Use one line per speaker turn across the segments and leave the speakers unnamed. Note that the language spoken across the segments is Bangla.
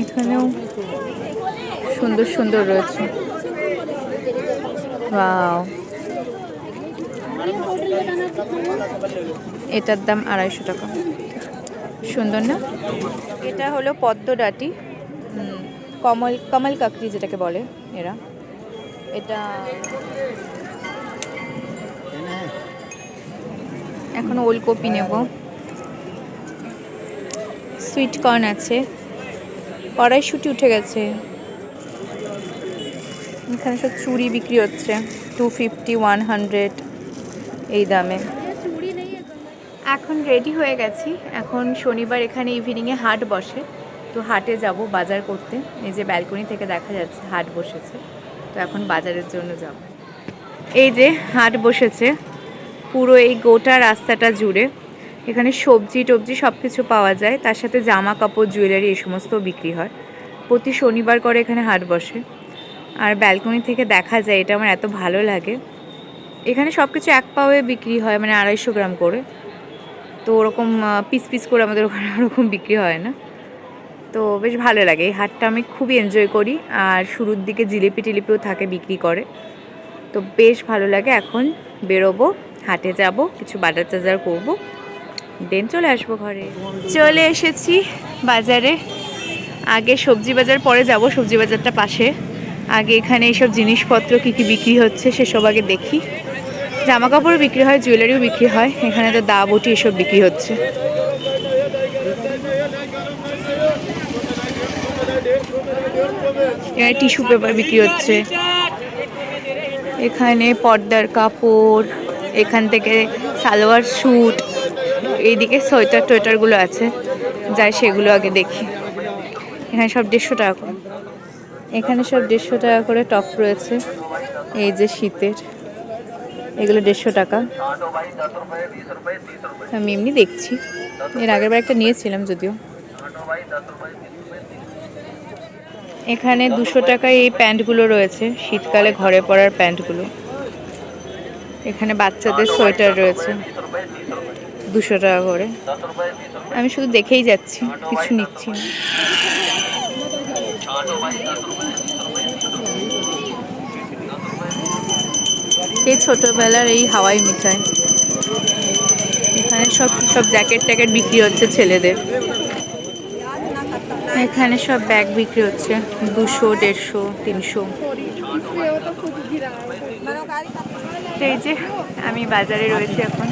এখানেও সুন্দর সুন্দর রয়েছে। ওয়াও। এটার দাম আড়াইশো টাকা। সুন্দর না? এটা হলো পদ্ম ডাটি। কমল কমল কাকড়ি যেটাকে বলে এরা। এটা এখন ওলকপি নেব। সুইট কর্ন আছে। কড়াইশুটি উঠে গেছে। এখানে সব চুড়ি বিক্রি হচ্ছে। টু ফিফটি ওয়ান হান্ড্রেড এই দামে। এখন রেডি হয়ে গেছি। এখন শনিবার এখানে ইভিনিংয়ে হাট বসে। তো হাটে যাব বাজার করতে। এই যে ব্যালকনি থেকে দেখা যাচ্ছে হাট বসেছে। তো এখন বাজারের জন্য যাব। এই যে হাট বসেছে। পুরো এই গোটা রাস্তাটা জুড়ে এখানে সবজি টবজি সব কিছু পাওয়া যায়। তার সাথে জামা কাপড়, জুয়েলারি এই সমস্ত বিক্রি হয়। প্রতি শনিবার করে এখানে হাট বসে। আর ব্যালকনি থেকে দেখা যায়, এটা আমার এত ভালো লাগে। এখানে সব কিছু এক পাওয়ে বিক্রি হয় মানে আড়াইশো গ্রাম করে। তো ওরকম পিস পিস করে আমাদের ওখানে ওরকম বিক্রি হয় না। তো বেশ ভালো লাগে। এই হাটটা আমি খুবই এনজয় করি। আর শুরুর দিকে জিলিপি টিলিপিও থাকে বিক্রি করে। তো বেশ ভালো লাগে। এখন বেরোবো। হাটে যাব, কিছু বাজার টাজার করব। দেন চলে আসব ঘরে। চলে এসেছি বাজারে। আগে সবজি বাজার, পরে যাব সবজি বাজারটা পাশে। আগে এখানে এইসব জিনিসপত্র কী কী বিক্রি হচ্ছে সেসব আগে দেখি। জামা কাপড়ও বিক্রি হয়, জুয়েলারিও বিক্রি হয়, এখানে তো দা, বটি এসব বিক্রি হচ্ছে। এখানে টিস্যু পেপার বিক্রি হচ্ছে। এখানে পর্দার কাপড় এখান থেকে সালোয়ার স্যুট এইদিকে সোয়েটার টোয়েটারগুলো আছে। যাই সেগুলো আগে দেখি। এখানে সব দেড়শো টাকা করে। এখানে সব দেড়শো টাকা করে টপ রয়েছে। এই যে শীতের। এগুলো দেড়শো টাকা। আমি এমনি দেখছি। এর আগের বার একটা নিয়েছিলাম যদিও। এখানে দুশো টাকায় এই প্যান্টগুলো রয়েছে। শীতকালে ঘরে পরার প্যান্টগুলো। এখানে বাচ্চাদের সোয়েটার রয়েছে। দুশো টাকা করে। আমি শুধু দেখেই যাচ্ছি, কিছু নিচ্ছি না। এই ছোটবেলার এই হাওয়াই মিঠাই। এখানে সব সব জ্যাকেট ট্যাকেট বিক্রি হচ্ছে ছেলেদের। এখানে সব ব্যাগ বিক্রি হচ্ছে, দুশো, দেড়শো, তিনশো। তো এই যে আমি বাজারে রয়েছি এখন।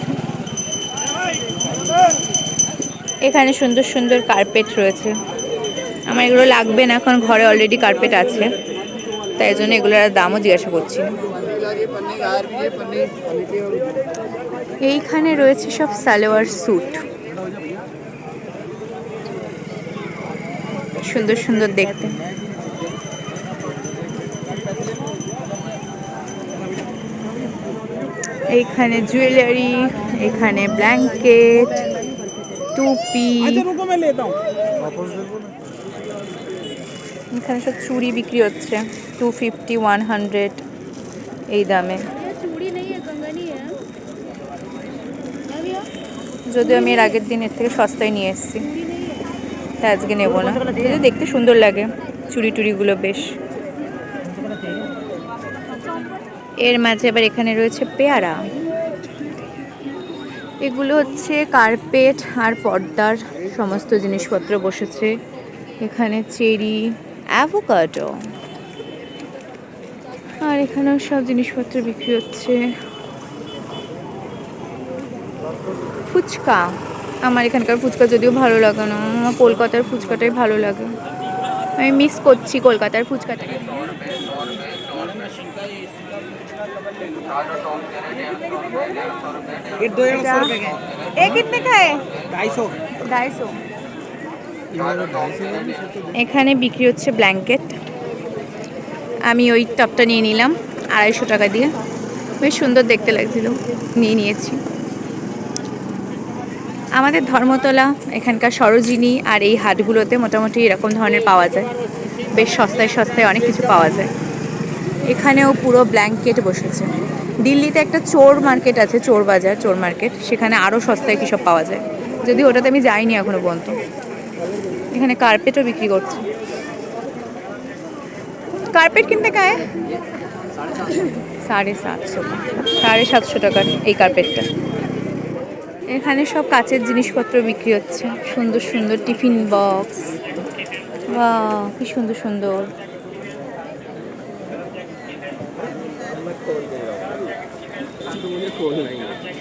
এখানে সুন্দর সুন্দর কার্পেট রয়েছে। আমার এগুলো লাগবে না, এখন ঘরে অলরেডি কার্পেট আছে। তাই জন্য এগুলোর দামও জিজ্ঞাসা করছি। এইখানে রয়েছে সব সালোয়ার স্যুট সুন্দর সুন্দর দেখতে। এখানে জুয়েলারি এখানে ব্ল্যাঙ্কেট টুপি। এখানে সব চুড়ি বিক্রি হচ্ছে টু ফিফটি ওয়ান হান্ড্রেড এই দামে। যদিও আমি এর আগের দিনের থেকে সস্তায় নিয়ে এসেছি তা আজকে নেব না। দেখতে সুন্দর লাগে চুড়ি টুড়িগুলো বেশ। এর মাঝে আবার এখানে রয়েছে পেয়ারা। এগুলো হচ্ছে কার্পেট আর পর্দার সমস্ত জিনিসপত্র বসেছে। এখানে চেরি, অ্যাভোকাডো। আর এখানেও সব জিনিসপত্র বিক্রি হচ্ছে। ফুচকা। আমার এখানকার ফুচকা যদিও ভালো লাগে না, আমার কলকাতার ফুচকাটাই ভালো লাগে। আমি মিস করছি কলকাতার ফুচকাটাকে
ये दो सौ रुपए के हैं
এ কিতনে খায়
ढाई सौ
ढाईसो এখানে বিক্রি হচ্ছে ব্ল্যাঙ্কেট আমি ওই টপটা নিয়ে নিলাম আড়াইশো টাকা দিয়ে বেশ সুন্দর দেখতে লাগছিল নিয়ে নিয়েছি আমাদের ধর্মতলা এখানকার সরোজিনী আর এই হাটগুলোতে মোটামুটি এরকম ধরনের পাওয়া যায় বেশ সস্তায় সস্তায় অনেক কিছু পাওয়া যায় এখানেও পুরো ব্ল্যাঙ্কেট বসেছে। দিল্লিতে একটা চোর মার্কেট আছে, চোর বাজার, চোর মার্কেট। সেখানে আরও সস্তায় কী সব পাওয়া যায়? যদি ওটাতে আমি যাইনি এখনও পর্যন্ত। এখানে কার্পেটও বিক্রি করছে। কার্পেট কিনতে কায়? সাড়ে সাতশো সাড়ে সাতশো টাকার এই কার্পেটটা এখানে সব কাচের জিনিসপত্র বিক্রি হচ্ছে। সুন্দর সুন্দর টিফিন বক্স। বা কি সুন্দর সুন্দর।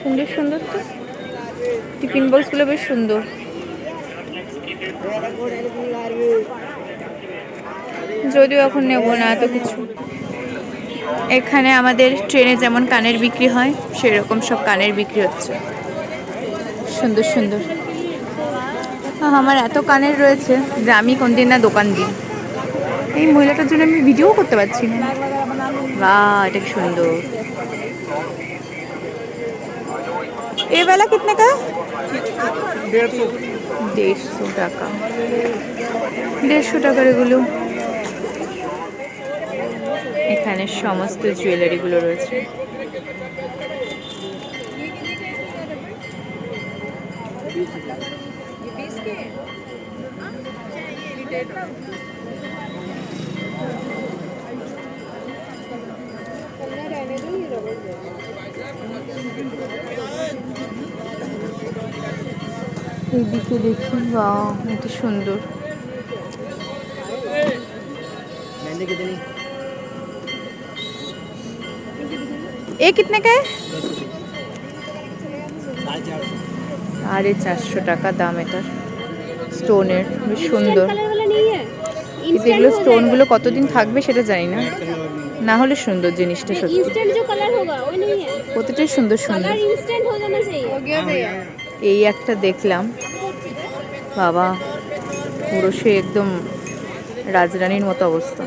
সুন্দর সুন্দর তো? টিফিন বক্সগুলো বেশ সুন্দর। যদিও এখন নেব না এত কিছু। এখানে আমাদের ট্রেনে যেমন কানের বিক্রি হয়, সেরকম সব কানের বিক্রি হচ্ছে। সুন্দর সুন্দর। আমার এত কানের রয়েছে যে আমি কোনদিন না দোকান দিই। এই মহিলাটার জন্য আমি ভিডিও করতে পারছি না। বা এটা কি সুন্দর। এ বেলা কিতনে কা
डेढ़ सौ
দেড়শো টাকা দেড়শো টাকার এগুলো এখানে সমস্ত জুয়েলারিগুলো রয়েছে দিকে দেখি বা অত সুন্দর। এ কিতনে কে আরে চারশো টাকা দাম এটার। স্টোনের বেশ সুন্দর। এগুলো স্টোনগুলো কতদিন থাকবে সেটা জানি না। না হলে সুন্দর জিনিসটা সত্যি। প্রতিটাই সুন্দর সুন্দর। এই একটা দেখলাম। বাবা, পুরো সে একদম রাজরানীর মতো অবস্থা।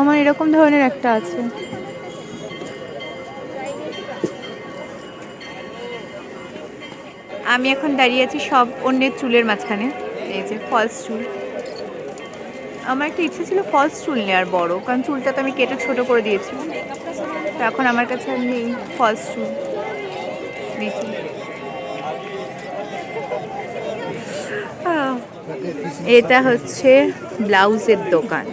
আমার এরকম ধরনের একটা আছে। আমি এখন দাঁড়িয়ে আছি সব অন্যের চুলের মাঝখানে। এই যে ফলস চুল। আমার একটা ইচ্ছে ছিল ফলস চুল নেওয়ার বড়, কারণ চুলটা তো আমি কেটে ছোট করে দিয়েছি। তো এখন আমার কাছে আর নেই ফলস চুল। দেখি। এটা হচ্ছে ব্লাউজের দোকান।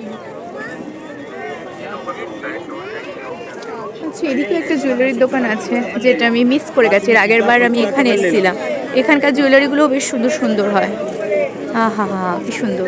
আচ্ছা এদিকে একটা জুয়েলারির দোকান আছে, যেটা আমি মিস করে গেছি। আগের বার আমি এখানে এসেছিলাম। এখানকার জুয়েলারিগুলো বেশ সুন্দর সুন্দর হয়। হা হা হা কি সুন্দর।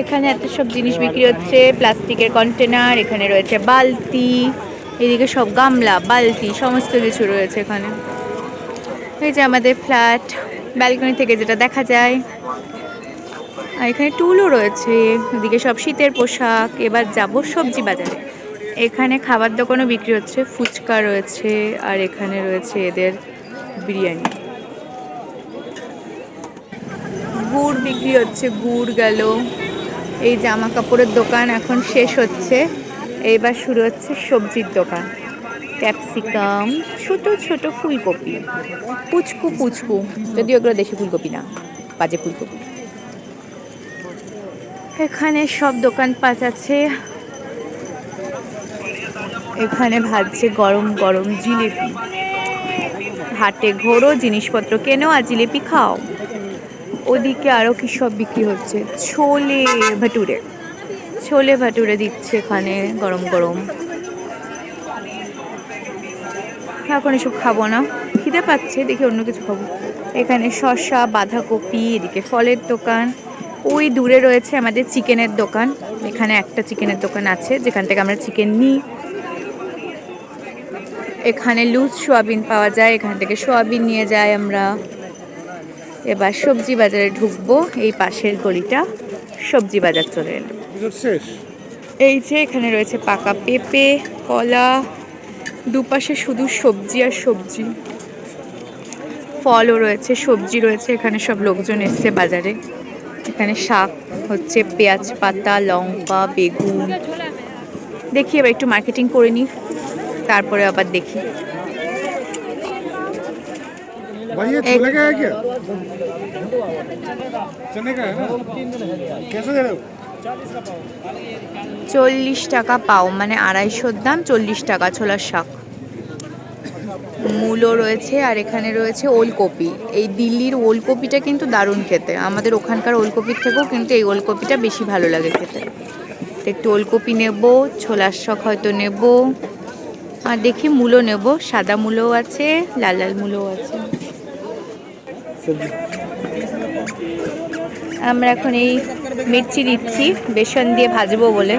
এখানে এত সব জিনিস বিক্রি হচ্ছে, প্লাস্টিকের কন্টেনার এখানে রয়েছে বালতি, এদিকে সব গামলা, বালতি, সমস্ত কিছু রয়েছে এখানে। এই যে আমাদের ফ্ল্যাট ব্যালকনি থেকে যেটা দেখা যায়। আর এখানে টুলও রয়েছে, এদিকে সব শীতের পোশাক, এবার যাব সবজি বাজারে। এখানে খাবার দোকানও বিক্রি হচ্ছে, ফুচকা রয়েছে, আর এখানে রয়েছে এদের বিরিয়ানি গুড় বিক্রি হচ্ছে, গুড় গেল। এই জামা কাপড়ের দোকান এখন শেষ হচ্ছে। এইবার শুরু হচ্ছে সবজির দোকান। ক্যাপসিকাম, ছোট ছোট ফুলকপি। পুচকু পুচকু। যদিও ওগুলো দেশি ফুলকপি না, বাজে ফুলকপি। এখানে সব দোকান পাঁচ আছে। এখানে ভাজছে গরম গরম জিলিপি। হাটে ঘোরো, জিনিসপত্র কেনো আর জিলিপি খাও। ওদিকে আরও কি সব বিক্রি হচ্ছে? ছোলে ভাটুরে। ছোলে ভাটুরে দিচ্ছে এখানে গরম গরম। এখন এসব খাব না। খিদে পাচ্ছে, দেখি অন্য কিছু খাব। এখানে শসা, বাঁধাকপি, এদিকে ফলের দোকান। ওই দূরে রয়েছে আমাদের চিকেনের দোকান। এখানে একটা চিকেনের দোকান আছে, যেখান থেকে আমরা চিকেন নিই। এখানে লুজ সোয়াবিন পাওয়া যায়, এখান থেকে সোয়াবিন নিয়ে যাই আমরা। এবার সবজি বাজারে ঢুকবো এই পাশের গলিটা। সবজি বাজার চলে এলো। এই যে এখানে রয়েছে পাকা পেঁপে কলা দুপাশে শুধু সবজি আর সবজি। ফলও রয়েছে সবজি রয়েছে এখানে সব লোকজন এসছে বাজারে। এখানে শাক হচ্ছে পেঁয়াজ পাতা লঙ্কা বেগুন। দেখি এবার একটু মার্কেটিং করে নিই তারপরে আবার দেখি।
भाई ये छोले का है क्या चने का है ना कैसे दे रहे हो
চল্লিশ টাকা পাও মানে আড়াইশোর দাম চল্লিশ টাকা ছোলার শাক মূলো রয়েছে আর এখানে রয়েছে ওলকপি এই দিল্লির ওলকপিটা কিন্তু দারুণ খেতে আমাদের ওখানকার ওলকপির থেকেও কিন্তু এই ওলকপিটা বেশি ভালো লাগে খেতে তো একটু ওলকপি নেব ছোলার শাক হয়তো নেব আর দেখি মূলো নেব সাদা মূলোও আছে লাল লাল মূলোও আছে আমরা এখন এই মির্চি দিচ্ছি। বেসন দিয়ে ভাজবো বলে।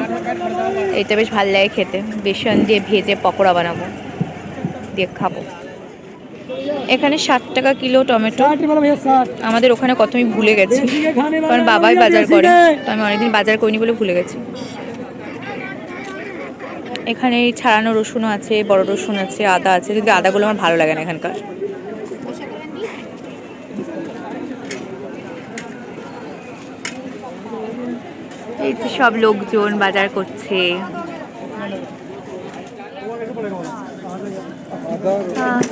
এটা বেশ ভালো লাগে খেতে। বেসন দিয়ে ভেজে পকোড়া বানাবো। দিয়ে খাব। এখানে ষাট টাকা কিলো টমেটো। আমাদের ওখানে কত আমি ভুলে গেছি। কারণ বাবাই বাজার করে। তো আমি অনেকদিন বাজার করিনি বলে ভুলে গেছি। এখানে ছাড়ানো রসুনও আছে বড় রসুন আছে আদা আছে। কিন্তু আদাগুলো আমার ভালো লাগে না এখানকার। এই যে সব লোকজন বাজার করছে।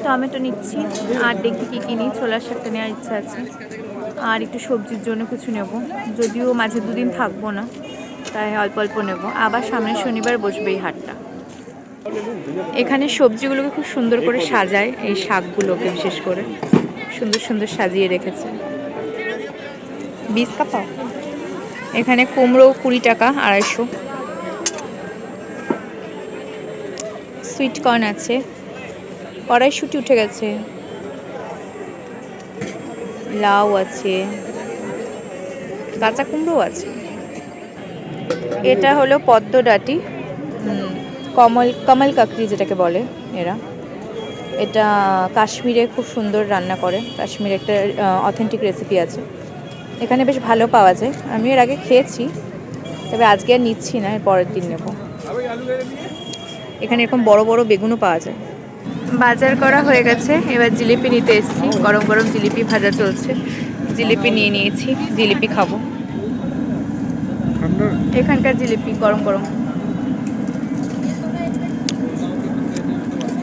টমেটো নিচ্ছি। আর দেখি কি কিনি ছোলার শাকটা নেওয়ার ইচ্ছা আছে। আর একটু সবজির জন্য কিছু নেব। যদিও মাঝে দুদিন থাকব না, তাই অল্প অল্প নেব। আবার সামনের শনিবার বসবে এই হাটটা। এখানে সবজিগুলোকে খুব সুন্দর করে সাজায় এই শাকগুলোকে বিশেষ করে। সুন্দর সুন্দর সাজিয়ে রেখেছে। বিষ কাপাও এখানে কুমড়ো কুড়ি টাকা আড়াইশো। সুইটকর্ন আছে। কড়াইশুটি উঠে গেছে। লাউ আছে। কাঁচা কুমড়ো আছে। এটা হলো পদ্মডাটি। হুম, কমল কমল কাকড়ি যেটাকে বলে এরা। এটা কাশ্মীরে খুব সুন্দর রান্না করে। কাশ্মীরে একটা অথেন্টিক রেসিপি আছে। এখানে বেশ ভালো পাওয়া যায়। আমি এর আগে খেয়েছি তবে আজকে আর নিচ্ছি না এর পরের দিন নেব। এখানে এরকম বড় বড় বেগুনও পাওয়া যায়। বাজার করা হয়ে গেছে। এবার জিলিপি নিতে এসেছি। গরম গরম জিলিপি ভাজা চলছে। জিলিপি নিয়ে নিয়েছি। জিলিপি খাব। এখানকার জিলিপি গরম গরম।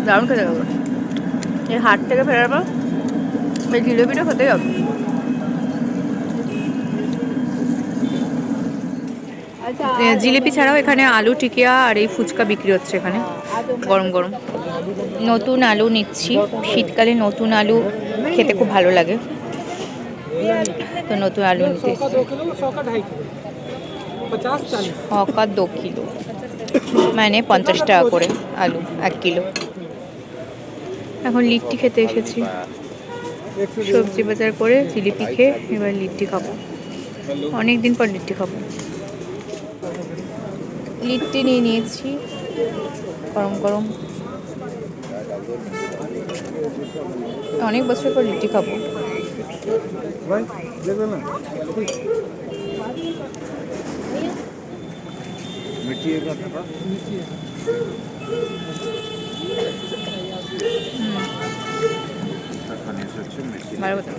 দারুণ খেতে এই হাট থেকে ফেরার পর এই জিলিপিটা খেতেই হবে। জিলিপি ছাড়াও এখানে আলু টিকিয়া আর এই ফুচকা বিক্রি হচ্ছে এখানে। গরম গরম। নতুন আলু নিচ্ছি। শীতকালে নতুন আলু খেতে খুব ভালো লাগে। তো নতুন আলু নিতে। হকা দু কিলো। মানে পঞ্চাশ টাকা করে আলু এক কিলো। এখন লিট্টি খেতে এসেছি। সবজি বাজার করে জিলিপি খেয়ে এবার লিট্টি খাব। অনেক দিন পর লিট্টি খাব। লিট্টি নিয়ে নিয়েছি, গরম গরম। অনেক বছর পর লিট্টি খাব। ভালো কথা